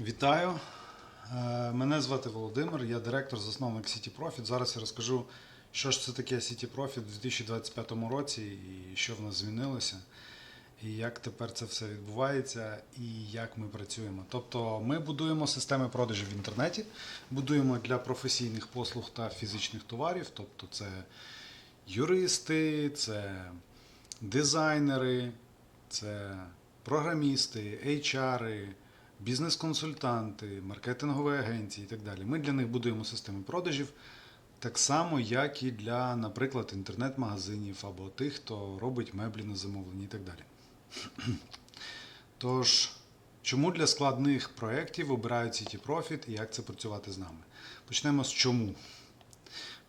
Вітаю. Е, Мене звати Володимир, я директор, засновник City Profit. Зараз я розкажу, що ж це таке City Profit у 2025 році і що в нас змінилося, і як тепер це все відбувається, і як ми працюємо. Тобто ми будуємо системи продажів в інтернеті, будуємо для професійних послуг та фізичних товарів, тобто це юристи, це дизайнери, це програмісти, HR, бізнес-консультанти, маркетингові агенції і так далі. Ми для них будуємо системи продажів так само, як і для, наприклад, інтернет-магазинів або тих, хто робить меблі на замовлення і так далі. Тож, чому для складних проєктів обирають City Profit і як це працювати з нами? Почнемо з чому.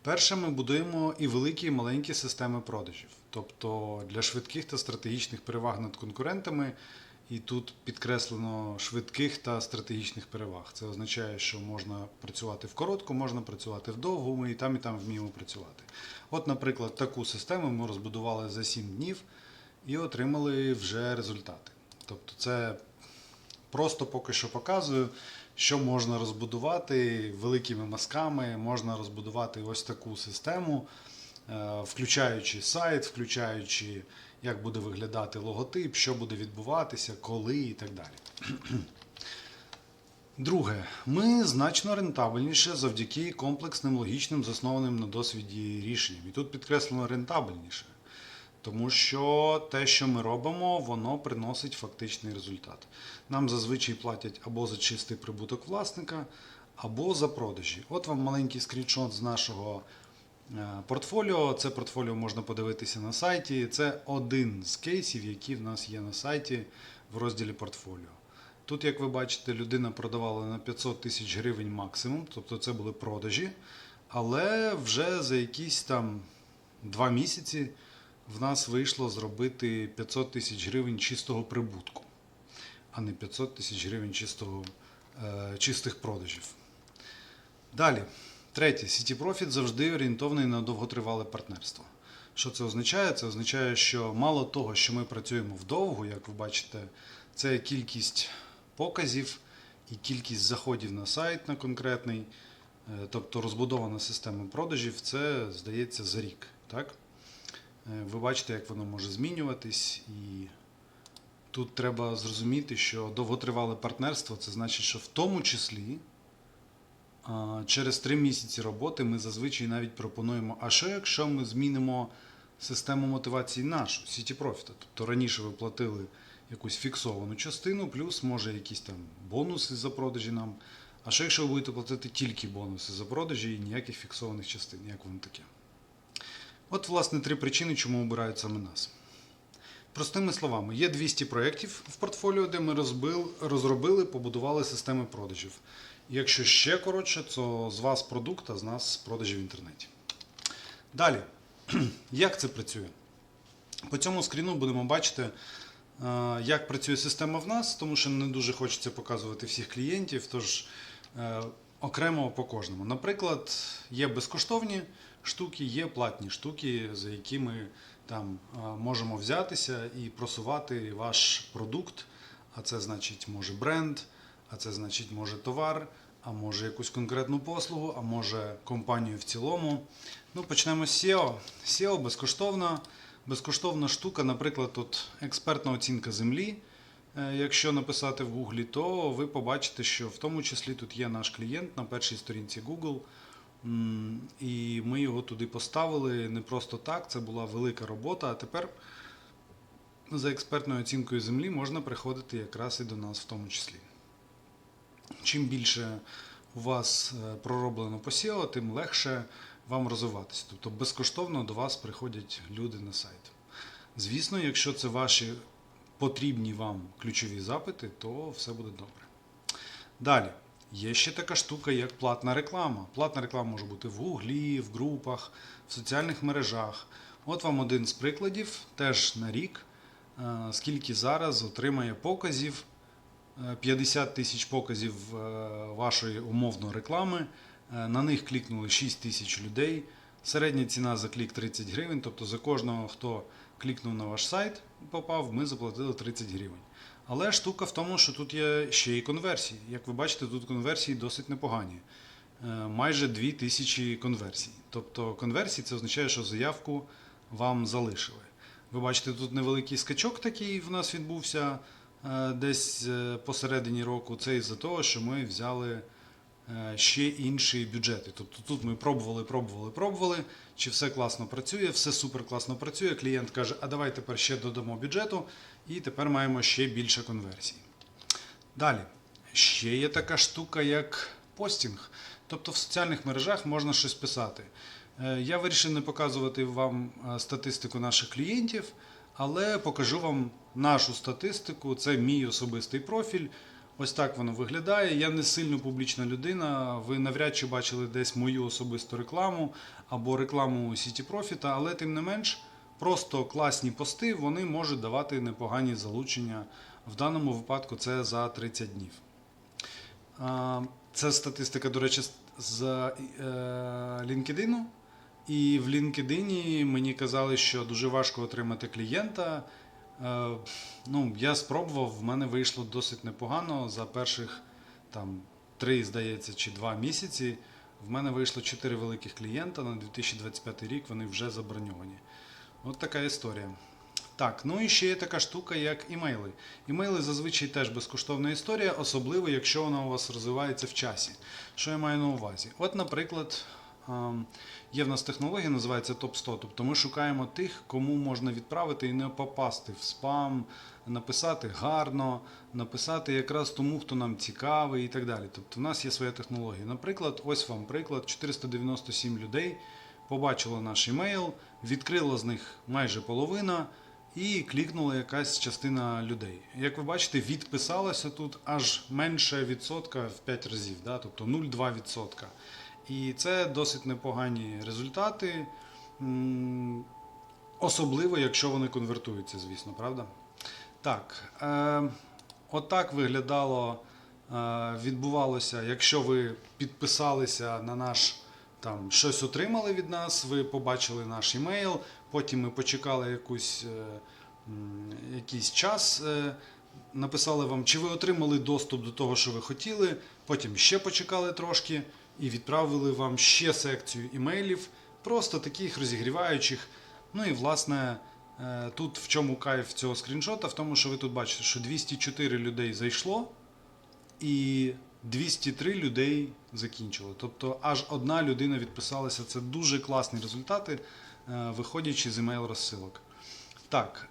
Перше, ми будуємо і великі, і маленькі системи продажів. Тобто для швидких та стратегічних переваг над конкурентами, і тут підкреслено швидких та стратегічних переваг. Це означає, що можна працювати в коротку, можна працювати в довгу, ми і там, і там вміємо працювати. От, наприклад, таку систему ми розбудували за 7 днів і отримали вже результати. Тобто, це просто поки що показую, що можна розбудувати великими мазками, можна розбудувати ось таку систему, е, включаючи сайт, включаючи, як буде виглядати логотип, що буде відбуватися, коли і так далі. Друге, ми значно рентабельніше завдяки комплексним логічним, заснованим на досвіді рішенням. І тут підкреслено рентабельніше. Тому що те, що ми робимо, воно приносить фактичний результат. Нам зазвичай платять або за чистий прибуток власника, або за продажі. От вам маленький скріншот з нашого портфоліо. Це портфоліо можна подивитися на сайті. Це один з кейсів, які в нас є на сайті в розділі портфоліо. Тут, як ви бачите, людина продавала на 500 тисяч гривень максимум, тобто це були продажі. Але вже за якісь там два місяці в нас вийшло зробити 500 тисяч гривень чистого прибутку, а не 500 тисяч гривень чистого, е, чистих продажів. Далі, третє, City Profit завжди орієнтований на довготривале партнерство. Що це означає? Це означає, що мало того, що ми працюємо вдовго, як ви бачите, це кількість показів і кількість заходів на сайт на конкретний, е, тобто розбудована система продажів, це здається за рік. Так? Е, Ви бачите, як воно може змінюватись, і тут треба зрозуміти, що довготривале партнерство це значить, що в тому числі через три місяці роботи ми зазвичай навіть пропонуємо, а що якщо ми змінимо систему мотивації нашу, City Profit? Тобто раніше ви платили якусь фіксовану частину, плюс може якісь там бонуси за продажі нам. А що якщо ви будете платити тільки бонуси за продажі і ніяких фіксованих частин, як воно таке? От, власне, три причини, чому обирають саме нас. Простими словами, є 200 проєктів в портфоліо, де ми розбил, розробили, побудували системи продажів. Якщо ще коротше, то з вас продукт, а з нас продажі в інтернеті. Далі, як це працює? По цьому скріну будемо бачити, е, як працює система в нас, тому що не дуже хочеться показувати всіх клієнтів, тож е, окремо по кожному. Наприклад, є безкоштовні штуки, є платні штуки, за які ми там е, можемо взятися і просувати ваш продукт. А це значить може бренд, а це значить може товар, а може якусь конкретну послугу, а може компанію в цілому. Ну, почнемо з SEO. SEO безкоштовна. Безкоштовна штука, наприклад, тут експертна оцінка землі. Е, Якщо написати в Гуглі, то ви побачите, що в тому числі тут є наш клієнт на першій сторінці Google. І ми його туди поставили не просто так, це була велика робота. А тепер за експертною оцінкою землі можна приходити якраз і до нас в тому числі. Чим більше у вас е, пророблено по SEO, тим легше вам розвиватися. Тобто безкоштовно до вас приходять люди на сайт. Звісно, якщо це ваші потрібні вам ключові запити, то все буде добре. Далі. Є ще така штука, як платна реклама. Платна реклама може бути в Гуглі, в групах, в соціальних мережах. От вам один з прикладів, теж на рік, е, скільки зараз отримає показів. Е, 50 тисяч показів е, вашої умовно реклами. Е, На них клікнули 6 тисяч людей. Середня ціна за клік 30 гривень. Тобто за кожного, хто клікнув на ваш сайт, попав, ми заплатили 30 гривень. Але штука в тому, що тут є ще й конверсії. Як ви бачите, тут конверсії досить непогані. Е, Майже 2000 конверсій. Тобто конверсії це означає, що заявку вам залишили. Ви бачите, тут невеликий скачок такий в нас відбувся десь е, посередині року. Це із-за того, що ми взяли е, ще інші бюджети. Тобто тут ми пробували, пробували, пробували, чи все класно працює, все супер класно працює. Клієнт каже, а давай тепер ще додамо бюджету, і тепер маємо ще більше конверсій. Далі, ще є така штука, як постінг. Тобто в соціальних мережах можна щось писати. Е, Я вирішив не показувати вам е, статистику наших клієнтів, але покажу вам нашу статистику. Це мій особистий профіль. Ось так воно виглядає. Я не сильно публічна людина. Ви навряд чи бачили десь мою особисту рекламу або рекламу Сіті Профіта, але тим не менш, просто класні пости вони можуть давати непогані залучення. В даному випадку це за 30 днів. Це статистика, до речі, з- е, LinkedIn. І в LinkedIn мені казали, що дуже важко отримати клієнта. Е, Ну, я спробував, в мене вийшло досить непогано. За перших там три, здається, чи два місяці. В мене вийшло чотири великих клієнта на 2025 рік. Вони вже заброньовані. От така історія. Так, ну і ще є така штука, як імейли. Імейли зазвичай теж безкоштовна історія, особливо якщо вона у вас розвивається в часі. Що я маю на увазі? От, наприклад, є в нас технологія, називається топ 100 Тобто ми шукаємо тих, кому можна відправити і не попасти в спам, написати гарно, написати якраз тому, хто нам цікавий і так далі. Тобто в нас є своя технологія. Наприклад, ось вам приклад: 497 людей побачило наш імейл, відкрило з них майже половина. І клікнула якась частина людей. Як ви бачите, відписалося тут аж менше відсотка в 5 разів, да? тобто 0,2 відсотка. І це досить непогані результати, особливо якщо вони конвертуються, звісно, правда? Так, е, отак виглядало, е, відбувалося, якщо ви підписалися на наш там щось отримали від нас, ви побачили наш імейл, потім ми почекали якусь, е, якийсь час, е, написали вам, чи ви отримали доступ до того, що ви хотіли, потім ще почекали трошки і відправили вам ще секцію імейлів, просто таких розігріваючих. Ну і власне. е, Тут в чому кайф цього скріншота? В тому, що ви тут бачите, що 204 людей зайшло, і 203 людей закінчили. Тобто аж одна людина відписалася. Це дуже класні результати, е, виходячи з імейл розсилок. Так,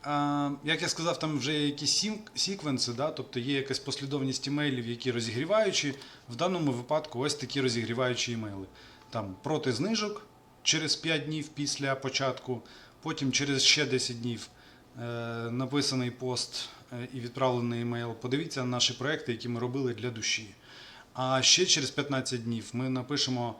як я сказав, там вже є якісь сіквенси, да? тобто є якась послідовність імейлів, які розігріваючі. В даному випадку ось такі розігріваючі імейли. Там проти знижок через 5 днів після початку, потім через ще 10 днів е, написаний пост е, і відправлений емейл. Подивіться на наші проекти, які ми робили для душі. А ще через 15 днів ми напишемо,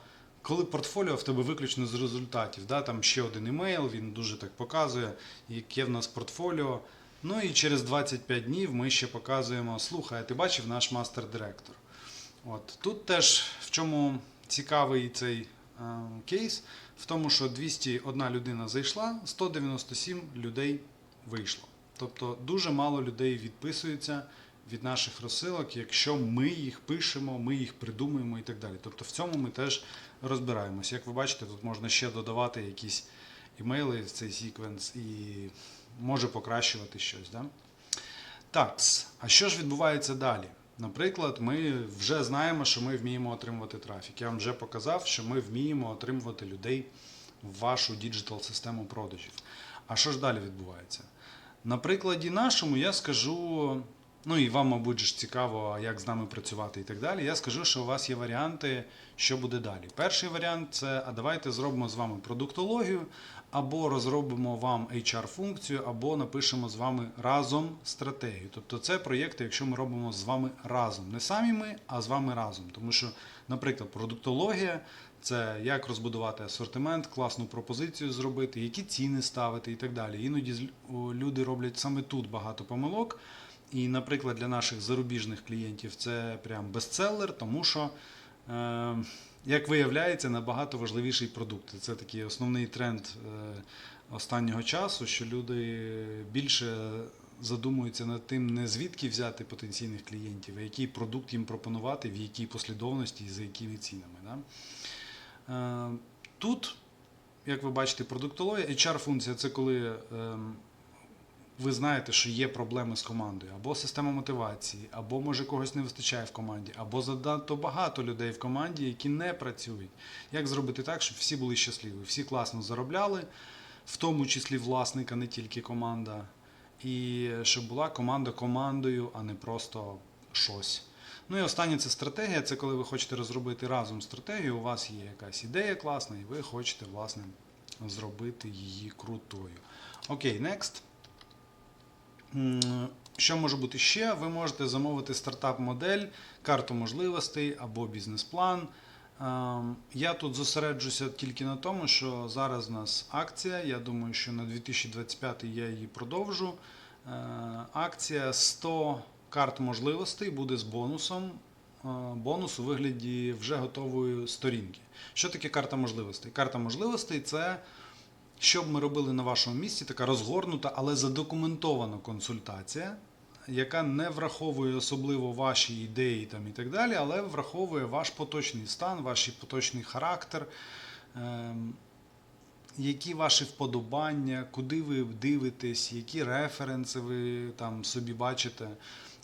коли портфоліо в тебе виключно з результатів. Да? Там ще один емейл, він дуже так показує, яке в нас портфоліо. Ну і через 25 днів ми ще показуємо, слухай, ти бачив наш мастер-директор. От. Тут теж в чому цікавий цей е, кейс, в тому, що 201 людина зайшла, 197 людей вийшло. Тобто дуже мало людей відписуються від наших розсилок, якщо ми їх пишемо, ми їх придумуємо і так далі. Тобто в цьому ми теж розбираємось. Як ви бачите, тут можна ще додавати якісь імейли в цей секвенс і може покращувати щось. Да? Так, а що ж відбувається далі? Наприклад, ми вже знаємо, що ми вміємо отримувати трафік. Я вам вже показав, що ми вміємо отримувати людей в вашу діджитал систему продажів. А що ж далі відбувається? На прикладі нашому я скажу, ну і вам, мабуть, ж цікаво, як з нами працювати і так далі. Я скажу, що у вас є варіанти, що буде далі. Перший варіант це а давайте зробимо з вами продуктологію, або розробимо вам HR-функцію, або напишемо з вами разом стратегію. Тобто це проєкти, якщо ми робимо з вами разом. Не самі ми, а з вами разом. Тому що, наприклад, продуктологія це як розбудувати асортимент, класну пропозицію зробити, які ціни ставити і так далі. Іноді люди роблять саме тут багато помилок. І, наприклад, для наших зарубіжних клієнтів це прям бестселер, тому що, е, як виявляється, набагато важливіший продукт. Це такий основний тренд е, останнього часу, що люди більше задумуються над тим, не звідки взяти потенційних клієнтів, а який продукт їм пропонувати, в якій послідовності і за якими цінами. Да? Е, Тут, як ви бачите, продуктологія, HR-функція це коли ем, ви знаєте, що є проблеми з командою, або система мотивації, або може когось не вистачає в команді, або занадто багато людей в команді, які не працюють. Як зробити так, щоб всі були щасливі, всі класно заробляли, в тому числі власник, а не тільки команда, і щоб була команда командою, а не просто щось. Ну і останнє це стратегія. Це коли ви хочете розробити разом стратегію, у вас є якась ідея класна, і ви хочете, власне, зробити її крутою. Окей, next. Що може бути ще? Ви можете замовити стартап-модель, карту можливостей або бізнес-план. Ем, Я тут зосереджуся тільки на тому, що зараз у нас акція. Я думаю, що на 2025 я її продовжу. Е, Акція 100 карт можливостей буде з бонусом. Е, Бонус у вигляді вже готової сторінки. Що таке карта можливостей? Карта можливостей це що б ми робили на вашому місці, така розгорнута, але задокументована консультація, яка не враховує особливо ваші ідеї там, і так далі, але враховує ваш поточний стан, ваш поточний характер, ем, які ваші вподобання, куди ви дивитесь, які референси ви там собі бачите.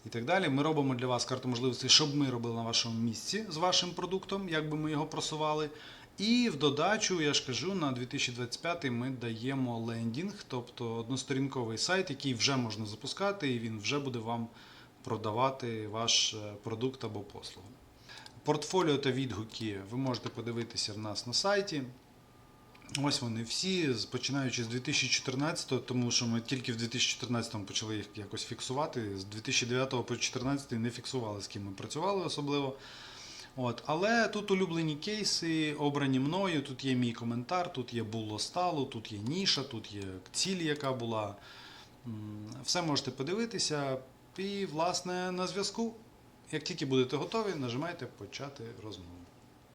І так далі. Ми робимо для вас карту можливостей, щоб ми робили на вашому місці з вашим продуктом, як би ми його просували. І в додачу, я ж кажу, на 2025 ми даємо лендінг, тобто односторінковий сайт, який вже можна запускати, і він вже буде вам продавати ваш е, продукт або послугу. Портфоліо та відгуки ви можете подивитися в нас на сайті. Ось вони всі, починаючи з 2014, тому що ми тільки в 2014 почали їх якось фіксувати. З 2009 по 2014 не фіксували, з ким ми працювали особливо. От, але тут улюблені кейси, обрані мною. Тут є мій коментар, тут є було стало, тут є ніша, тут є ціль, яка була. Все можете подивитися. І, власне, на зв'язку. Як тільки будете готові, нажимайте почати розмову.